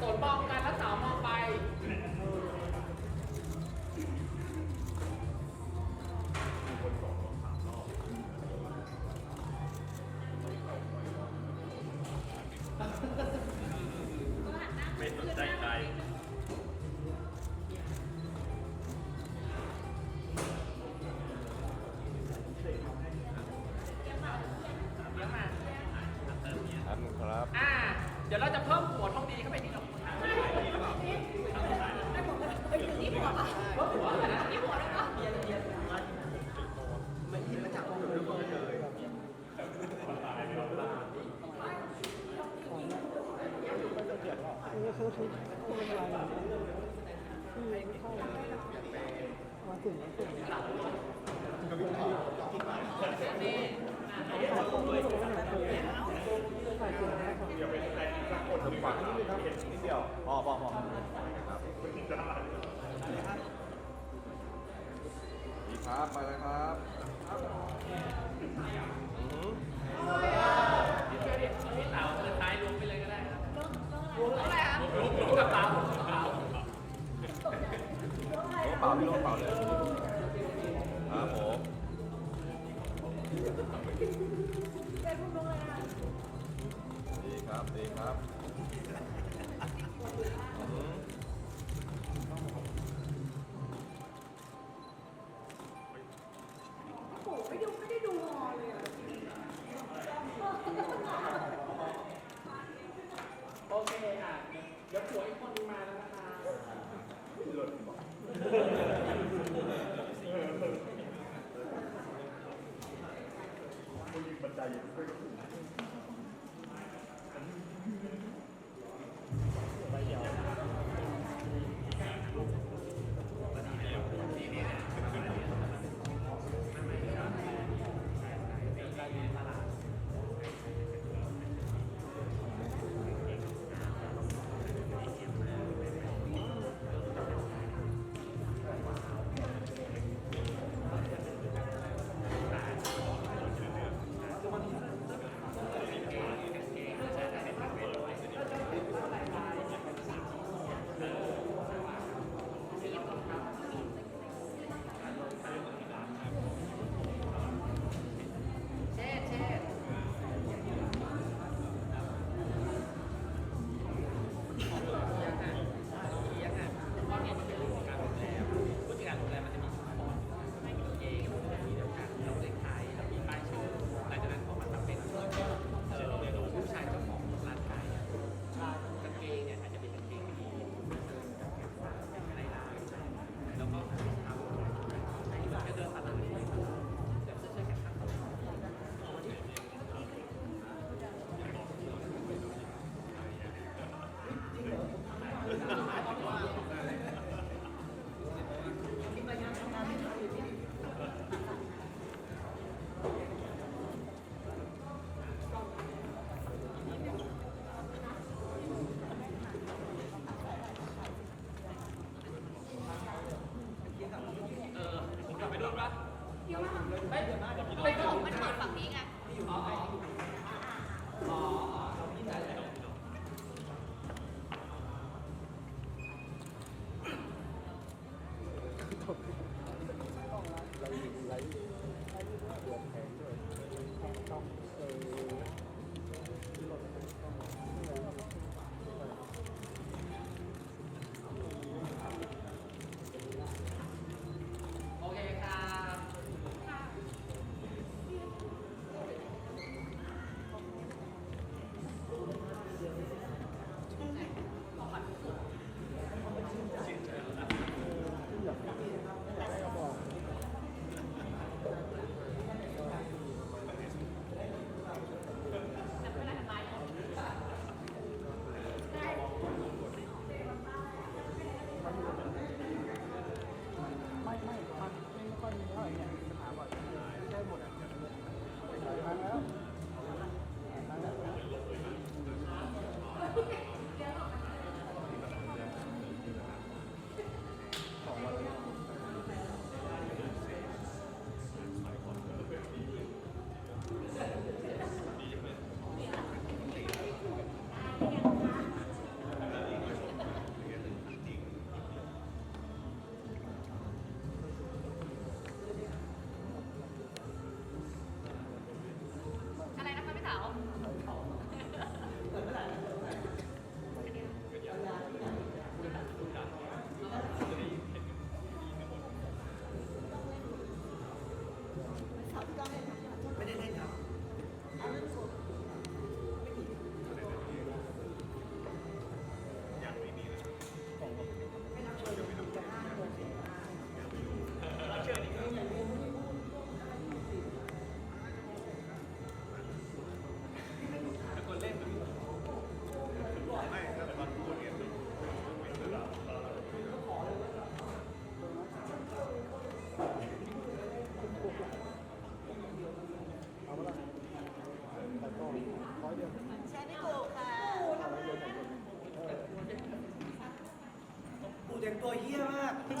สนมองกันแล้วสาวมองไปไม่สนใจใครเดี๋ยวมา ครับ อ่า เดี๋ยวเราจะเพิ่มหัวทองดีเข้าไปนิดหน่อย ว่าหัวนะนี่หัวเลยปะเบียร์เบียร์มันเห็นมาจากตรงนู้นเลยมาถึงมาถึงอย่าไปแต่ละคนดีกว่าเห็นนิดเดียวพอพอพอ cámara,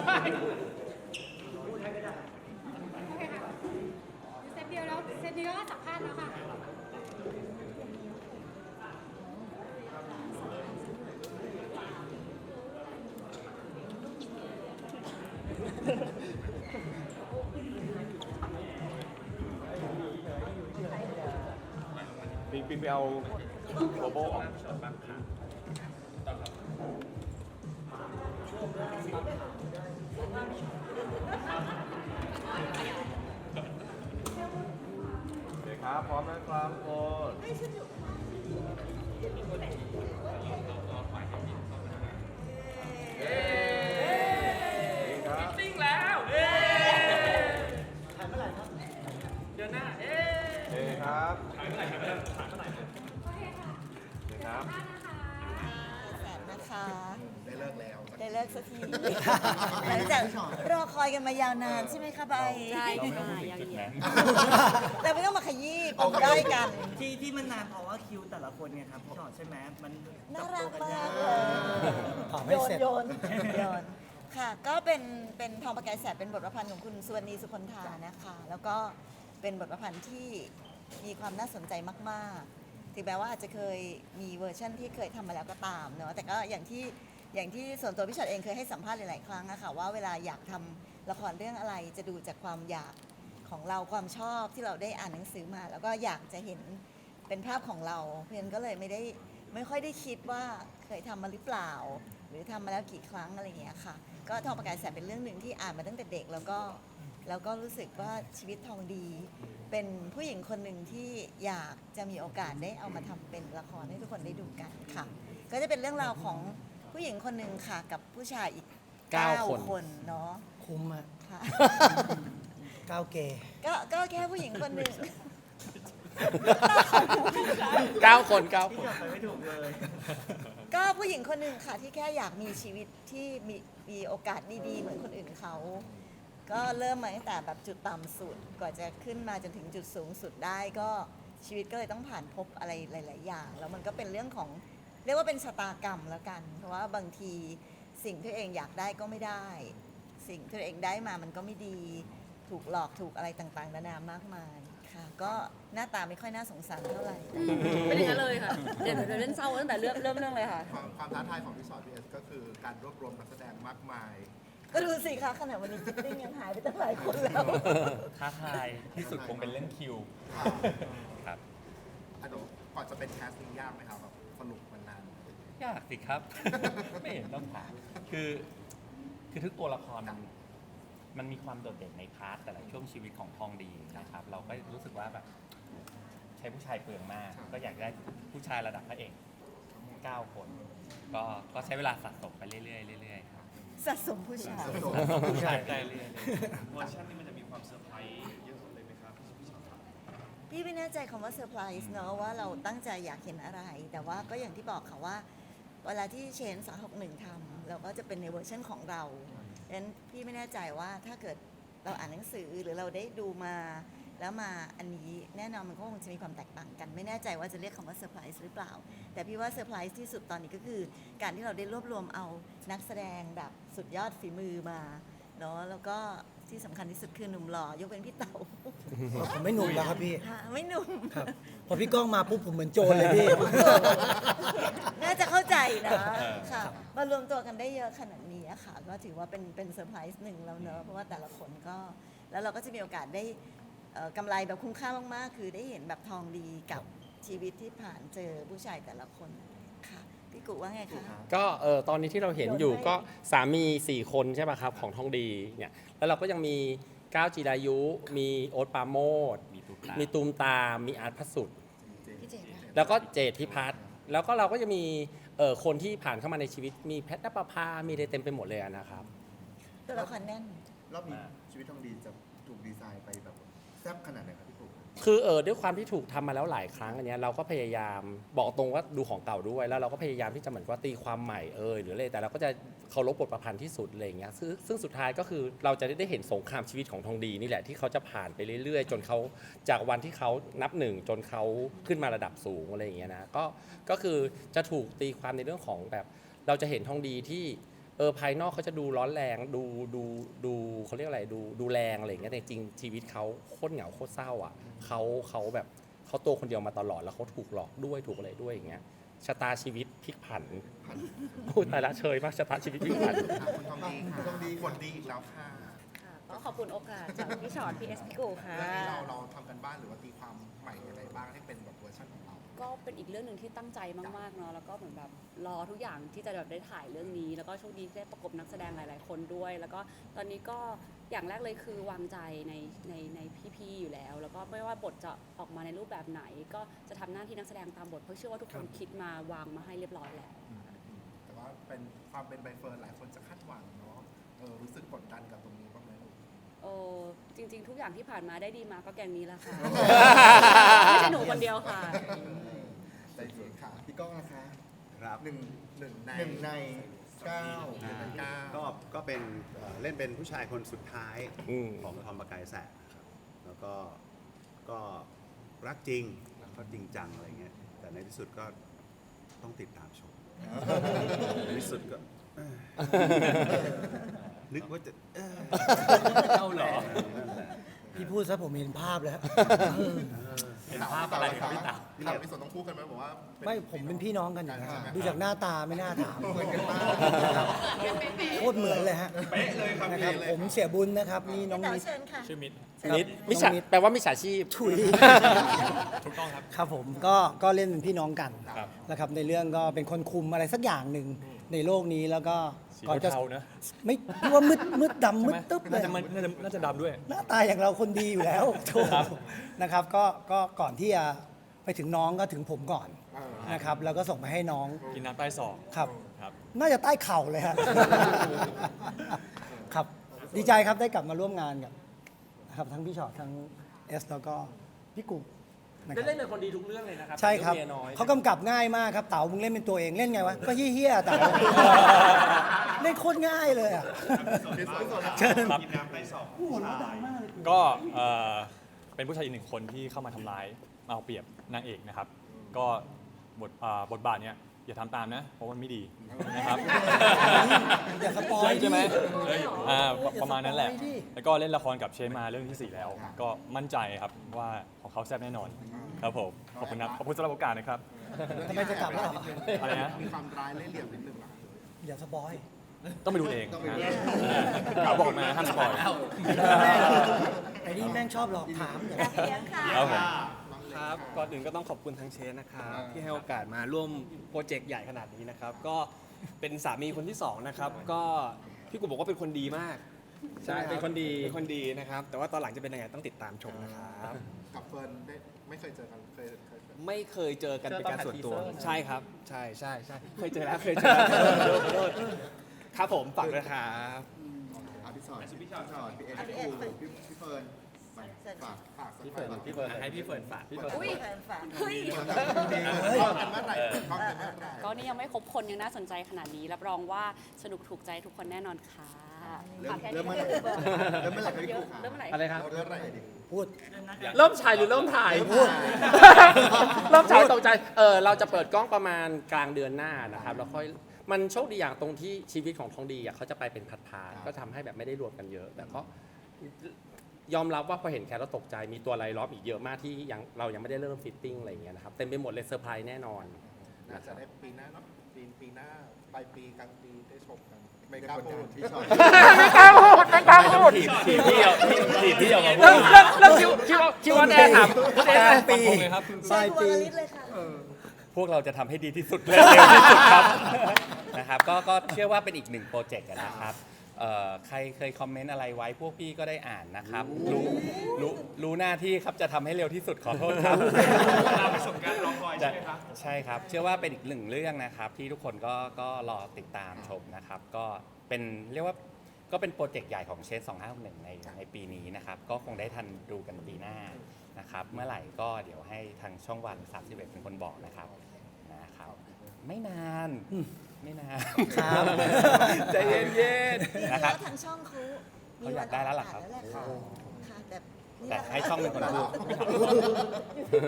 ใช่พูดให้ไม่ได้โอเคค่ะเซตเดียวแล้วเซตนี้ก็สัมภาษณ์แล้วค่ะปิงปิงไปเอาโบโบออก โอเคครับพร้อมนะครับทุกคนเย้ดีครับซิ่งแล้วเอ๊เดือนหน้า เอ๊โอเคครับโอเคค่ะโอเคครับสัมภาษณ์นะคะ แสนนะคะได้เลิกแล้วได้เลิกสักทีหลังจากรอคอยกันมายาวนานใช่ไหมคะใบใช่ค่ะยังแต่ไม่ต้องมาขยี้ปมด้อยกัน ที่ที่มันนานเพราะว่าคิวแต่ละคนไงครับพี่ชอตใช่ไหมมันน่าจับรัตัวกกันมายากกเลยโยนโยนโยนค่ะ ก็เป็นเป็นทองประกายแสบเป็นบทประพันธ์ของคุณสุวรรณีสุคนธานะคะ แล้วก็เป็นบทประพันธ์ที่มีความน่าสนใจมาก ๆ ถึงแม้ว่าอาจจะเคยมีเวอร์ชั่นที่เคยทำมาแล้วก็ตามเนาะแต่ก็อย่างที่ อย่างที่ส่วนตัวพี่ชอตเองเคยให้สัมภาษณ์หลายๆครั้งอะค่ะว่าเวลาอยากทำละครเรื่องอะไรจะดูจากความอยากของเราความชอบที่เราได้อ่านหนังสือมา แล้วก็อยากจะเห็นเป็นภาพของเรา เพราะฉะนั้นก็เลยไม่ได้ไม่ค่อยได้คิดว่าเคยทำมาหรือเปล่า หรือทำมาแล้วกี่ครั้งอะไรอย่างเงี้ยค่ะ ก็ทองประกายแสบเป็นเรื่องหนึ่งที่อ่านมาตั้งแต่เด็กแล้วก็แล้วก็รู้สึกว่าชีวิตทองดี เป็นผู้หญิงคนหนึ่งที่อยากจะมีโอกาสได้เอามาทำเป็นละครให้ทุกคนได้ดูกันค่ะ ก็จะเป็นเรื่องราวของ ผู้หญิงคนหนึ่งค่ะ กับผู้ชายอีกเก้าเก้าคน คนเนาะคุ้มอะค่ะ ก้าวเกย์ก็ก็แค่ผู้หญิงคนหนึ่ง เก้าคนเก้าพี่คนชอตไปไม่ถูกเลยก็ผู้หญิงคนหนึ่งค่ะ ที่แค่อยากมีชีวิตที่มีมีโอกาสดีๆ เหมือนคนอื่นเขา ก็เริ่มมาตั้งแต่แบบจุดต่ำสุดกว่าจะขึ้นมาจนถึงจุดสูงสุดได้ก็ชีวิตก็เลยต้องผ่านพบอะไรหลาย ๆ อย่าง แล้วมันก็เป็นเรื่องของ เรียกว่าเป็นชะตากรรมแล้วกัน เพราะว่าบางทีสิ่งที่ตัวเองอยากได้ก็ไม่ได้ สิ่งที่ตัวเองได้มามันก็ไม่ดี ถูกหลอกถูกอะไรต่างๆนานามากมายค่ะ ก็หน้าตาไม่ค่อยน่าสงสารเท่าไหร่ เป็นอย่างนั้นเลยค่ะ เดี๋ยวเดี๋ยวเล่นเศร้าตั้งแต่เริ่มเริ่มเรื่องเลยค่ะ ความความท้าทายของพี่ชอตพีเอสก็คือการรวบรวมนักแสดงมากมาย ก็ดูสิคะขนาดวันนี้ฟิตติ้งยังหายไปตั้งหลายคนแล้ว ท้าทายที่สุดคงเป็นเรื่องคิว ครับอะโดก่อนจะเป็นแคสติ้งยากไหมครับแบบสนุกมันนาน ยากสิครับ ไม่เห็นต้องถามคือคือทุกตัวละครมันมันมีความโดดเด่นในพาร์ทแต่ละช่วงชีวิตของทองดีนะครับ เราก็รู้สึกว่าแบบใช้ผู้ชายเปลืองมาก ก็อยากได้ผู้ชายระดับพระเอกเก้าคน ก็ก็ใช้เวลาสะสมไปเรื่อยๆเรื่อยๆครับสะสมผู้ชาย ผู้ชายได้เรื่อยๆเวอร์ชันนี้มันจะมีความเซอร์ไพรส์เยอะเลยไหมครับพี่ชอตครับพี่ไม่แน่ใจคำว่าเซอร์ไพรส์เนอะว่าเราตั้งใจอยากเห็นอะไร แต่ว่าก็อย่างที่บอกค่ะว่า เวลาที่เชน261ทำเราก็จะเป็นในเวอร์ชันของเราดังนั้นพี่ไม่แน่ใจว่าถ้าเกิดเราอ่านหนังสือหรือเราได้ดูมาแล้วมาอันนี้แน่นอนมันก็คงจะมีความแตกต่างกัน ไม่แน่ใจว่าจะเรียกคำว่าเซอร์ไพรส์หรือเปล่า แต่พี่ว่าเซอร์ไพรส์ที่สุดตอนนี้ก็คือ การที่เราได้รวบรวมเอานักแสดงแบบสุดยอดฝีมือมาเนาะแล้วก็ ที่สำคัญที่สุดคือหนุ่มหล่อยกเป็นพี่เต๋าผมไม่หนุ่มแล้วครับพี่ค่ะไม่หนุ่ม ครับพอพี่ก้องมาปุ๊บผมเหมือนโจรเลยพี่ น่าจะเข้าใจนะเออค่ะมารวมตัวกันได้เยอะขนาดนี้อะค่ะ ก็ถือว่าเป็นเป็นเซอร์ไพรส์หนึ่งแล้วเนอะเพราะว่าแต่ละคนก็แล้วเราก็จะมีโอกาสได้เอ่อกำไรแบบคุ้มค่ามากๆ คือได้เห็นแบบทองดีกับชีวิตที่ผ่านเจอผู้ชายแต่ละคนค่ะพี่ กุว่าไงคะ ก็เออตอนนี้ที่เราเห็นอยู่ก็สามี 4 คนใช่ไหมครับ ของทองดีเนี่ยแล้วเราก็ยังมีก้าวจีรายุ มีโอ๊ตปราโมดมีตุ๊กตามีตูมตามมีอาร์ตพระสุด พี่เจดอะแล้วก็เจดพิพัฒน์แล้วก็เราก็จะมีเอ่อคนที่ผ่านเข้ามาในชีวิต มีแพทนปภา มีอะไรเต็มไปหมดเลยอะนะครับ ตัวละครแน่น รอบนี้ชีวิตทองดีจะถูกดีไซน์ไปแบบแซ่บขนาดไหนครับพี่ปุ๊ก คือเออด้วยความที่ถูกทำมาแล้วหลายครั้งอันเนี้ยเราก็พยายามบอกตรงว่าดูของเก่าด้วย แล้วเราก็พยายามที่จะเหมือนว่าตีความใหม่เออหรืออะไรแต่เราก็จะเคารพบทประพันธ์ที่สุดอะไรอย่างเงี้ยซึ่งซึ่งสุดท้ายก็คือเราจะได้เห็นสงครามชีวิตของทองดีนี่แหละที่เขาจะผ่านไปเรื่อยๆ จนเขาจากวันที่เขานับหนึ่งจนเขาขึ้นมาระดับสูงอะไรอย่างเงี้ยนะก็ก็คือจะถูกตีความในเรื่องของแบบเราจะเห็นทองดีที่ เออภายนอกเขาจะดูร้อนแรงดูดูดูเขาเรียกอะไรดูดูแรงอะไรอย่างเงี้ยแต่จริงชีวิตเขาโคตรเหงาโคตรเศร้าอะเขาเขาแบบเขาตัวคนเดียวมาตลอดแล้วเขาถูกหลอกด้วยถูกอะไรด้วยอย่างเงี้ยชะตาชีวิตพลิกผันพูดตายละเชยมากชะตาชีวิตพลิกผันอะคุณทองดีคุณทองดีผลดีอีกแล้วค่ะค่ะก็ขอบคุณโอกาสจากพี่ชอตพี่เอสพี่กูค่ะ เรื่องนี้เราเราทำกันบ้านหรือว่าตีความใหม่ยังไงบ้างให้เป็นแบบเวอร์ชันของเรา ก็เป็นอีกเรื่องหนึ่งที่ตั้งใจมากๆเนาะแล้วก็เหมือนแบบรอทุกอย่างที่จะแบบได้ถ่ายเรื่องนี้ แล้วก็โชคดีที่ได้ประกบนักแสดงหลาย ๆ คนด้วย แล้วก็ตอนนี้ก็อย่างแรกเลยคือวางใจในในในพี่ๆอยู่แล้ว แล้วก็ไม่ว่าบทจะออกมาในรูปแบบไหน ก็จะทำหน้าที่นักแสดงตามบทเพราะเชื่อว่าทุกคนคิดมาวางมาให้เรียบร้อยแล้วแต่ว่าเป็นความเป็นใบเฟิร์นหลายคนจะคาดหวังเนาะเออรู้สึกกดดันกับตรงนี้บ้างไหมลูกโอ้จริง ๆ ทุกอย่างที่ผ่านมาได้ดีมาก็แกงนี้แหละค่ะไม่ใช่หนูคนเดียวค่ะ ใจเย็นค่ะพี่ก้องนะคะครับหนึ่งหนึ่งในหนึ่งในเก้าหนึ่งในเก้าก็ก็เป็นเอ่อเล่นเป็นผู้ชายคนสุดท้ายอืม ของทอมประกายแสกครับแล้วก็ก็รักจริงแล้วก็จริงจังอะไรเงี้ยแต่ในที่สุดก็ต้องติดตามชมในที่สุดก็เอ้ยนึกว่าจะเอ้ยเอาเหรอนั่นแหละ พี่พูดซะผมเห็นภาพแล้ว เห็นภาพอะไรครับพี่เต๋า พี่เต๋าพี่สนต้องพูดกันไหมบอกว่าเป็นไม่ผมเป็นพี่น้องกันอยู่นะใช่ไหมดูจากหน้าตาไม่น่าถามเหมือนกันมากโคตรเหมือนเลยฮะเป๊ะเลยครับนะครับผมเสียบุญนะครับนี่น้องเต๋านิด เชิญค่ะ ชื่อมิตรนิดมิจฉาแปลว่ามิจฉาชีพ ถุย ถูกต้องครับ ครับผมก็ก็เล่นเป็นพี่น้องกันครับ นะครับในเรื่องก็เป็นคนคุมอะไรสักอย่างหนึ่ง ในโลกนี้แล้วก็ก่อนจะเทาๆนะไม่พี่ว่ามืดมืดดำมืดตึ๊บเลยน่าจะมันน่าจะน่าจะดำด้วย หน้าตาอย่างเราคนดีอยู่แล้วโถนะครับ ก็ก็ก่อนที่จะไปถึงน้องก็ถึงผมก่อนนะครับแล้วก็ส่งไปให้น้องกินน้ำใต้ศอกครับ ครับ น่าจะใต้เข่าเลยฮะ ครับ ดีใจครับได้กลับมาร่วมงานกับนะครับทั้งพี่ชอตทั้งเอสแล้วก็พี่กุ๊ก นะคได้รับเล่นเป็นคนดีทุกเรื่องเลยนะครับใช่ครับ เรื่องเมียน้อยเขากำกับง่ายมากครับเต๋ามึงเล่นเป็นตัวเองเล่นไงวะก็เฮี้ยๆเต๋าเล่นโคตรง่ายเลยอะเชิญครับหัวเราะดังมากเลยก็เอ่อเป็นผู้ชายอีกหนึ่งคนที่เข้ามาทำร้ายมาเอาเปรียบนางเอกนะครับ ก็บทอ่าบทบาทเนี้ย อย่าทำตามนะ เพราะมันไม่ดีนะครับ อย่าสปอยใช่ดิใช่ไหมอ่าประอย่าประมาณนั้นแหละสปอยดิแล้วก็เล่นละครกับเชนมาเรื่องที่4แล้ว ก็มั่นใจครับว่าของเขาแซ่บแน่นอน ครับผม ขอบคุณนะขอบคุณสำหรับโอกาสนะครับ ทำไมจะกลับแล้วเหรออะไรนะ มีความร้ายเล่ห์เหลี่ยมนิดนึงเหรอ อย่าสปอย ต้องไปดูเองนะเขาบอกมาห้ามสปอย ไอ้นี่แม่งชอบหลอกถามอย่าเลี้ยงค่ะ ครับผม ครับ ก่อนอื่นก็ต้องขอบคุณทางเชนนะครับที่ให้โอกาสมาร่วมโปรเจกต์ใหญ่ขนาดนี้นะครับ ก็เป็นสามีคนที่สองนะครับ ก็พี่กูบอกว่าเป็นคนดีมากใช่ไหมรับเป็นคนดีเป็นคนดีนะครับ แต่ว่าตอนหลังจะเป็นยังไงต้องติดตามชมนะครับ กับเฟิร์นได้ไม่เคยเจอกันเคยเคยเคยไม่เคยเจอกันเจอเป็นการตอนส่วนตัวถ่ายทีเซอร์ใช่ครับ ใช่ใช่ใช่เคยเจอแล้วเคยเจอแล้วขอโทษขอโทษครับผมฝากด้วยครับอะพี่ชอตพี่ชอตพี่เอ็นพี่ปูพี่พี่เฟิร์น ฝากฝากสักหน่อยพี่เฟิร์นให้พี่เฟิร์นฝากพี่เฟิร์นอุ้ยเฮ้ยกล้องกันเมื่อไหร่กล้องกันเมื่อไหร่ก็นี่ยังไม่ครบคนยังน่าสนใจขนาดนี้รับรองว่าสนุกถูกใจทุกคนแน่นอนค่ะเริ่มฝากแค่เริ่มนี้เมื่อไหร่เริ่มเมื่อไหร่ครับพี่ปูขาเริ่มเมื่อไหร่อะไรครับเริ่มเมื่อไหร่ดิพูดเริ่มฉายหรือเริ่มถ่ายพูดเริ่มฉายตกใจเออเราจะเปิดกล้องประมาณกลางเดือนหน้านะครับแล้วค่อยมันโชคดีอย่างตรงที่ชีวิตของทองดีอะเขาจะไปเป็นพัดพาร์ทก็ทำให้แบบไม่ได้รวมกันเยอะแต่ก็ ยอมรับว่าพอเห็นแคทแล้วตกใจมีตัวอะไรล้อมอีกเยอะมากที่ยังเรายังไม่ได้เริ่มฟิตติ้งอะไรอย่างเงี้ยนะครับเต็มไปหมดเลยเซอร์ไพรส์แน่นอนน่าจะได้ปีหน้าเนาะปีปีหน้าปลายปีกลางปีได้ชมกันไม่กล้าพูดพี่ชอตไม่กล้าพูดไม่กล้าพูดถีบถีบพี่เอาถีบพี่เอามาพูเริ่ดมเริ่มเริ่มคิวคิวคิวออนแอร์ถามคุณเอ๊ะกลางปีฟันธงเลยครับปลายปี พวกเราจะทำให้ดีที่สุดและเร็วที่สุดครับ นะครับก็ก็เชื่อว่าเป็นอีกหนึ่งโปรเจกต์อะนะครับ เอ่อใครเคยคอมเมนต์อะไรไว้พวกพี่ก็ได้อ่านนะครับ รู้รู้รู้หน้าที่ครับจะทำให้เร็วที่สุดขอโทษครับประสบการณ์รอคอยใช่ไหมครับใช่ครับ เชื่อว่าเป็นอีกหนึ่งเรื่องนะครับ ที่ทุกคนก็ก็รอติดตามชมนะครับ ก็เป็นเรียกว่าก็เป็นโปรเจกต์ใหญ่ของเชน2561ในในปีนี้นะครับ ก็คงได้ทันดูกันปีหน้านะครับ เมื่อไหร่ก็เดี๋ยวให้ทางช่องวัน 31 เป็นคนบอกนะครับ นะครับ ไม่นาน ไม่นานครับ ใจเย็นๆนะครับทางช่องเขาเขาอยากได้แล้วเหรอครับ มีวันออกอากาศแล้วแหละค่ะค่ะแต่นี่แต่แหละให้ช่องเป็นคนพูด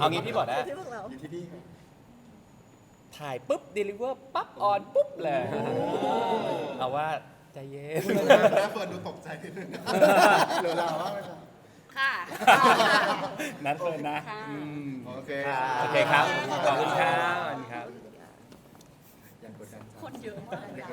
เอางี้พี่บอกได้ที่พวกเรา อยู่ที่นี่ครับถ่ายปุ๊บเดลิเวอร์ปั๊บ ออน ปุ๊บเลยเอาว่า ใจเย็นแม่เฟิร์นดูตกใจนิดนึงเหลือเราบ้างไหมครับ ค่ะ นัดเฟิร์นนะค่ะ อืมโอเคโอเคครับ ขอบคุณครับขอบคุณครับยังกดดัน คนเยอะมาก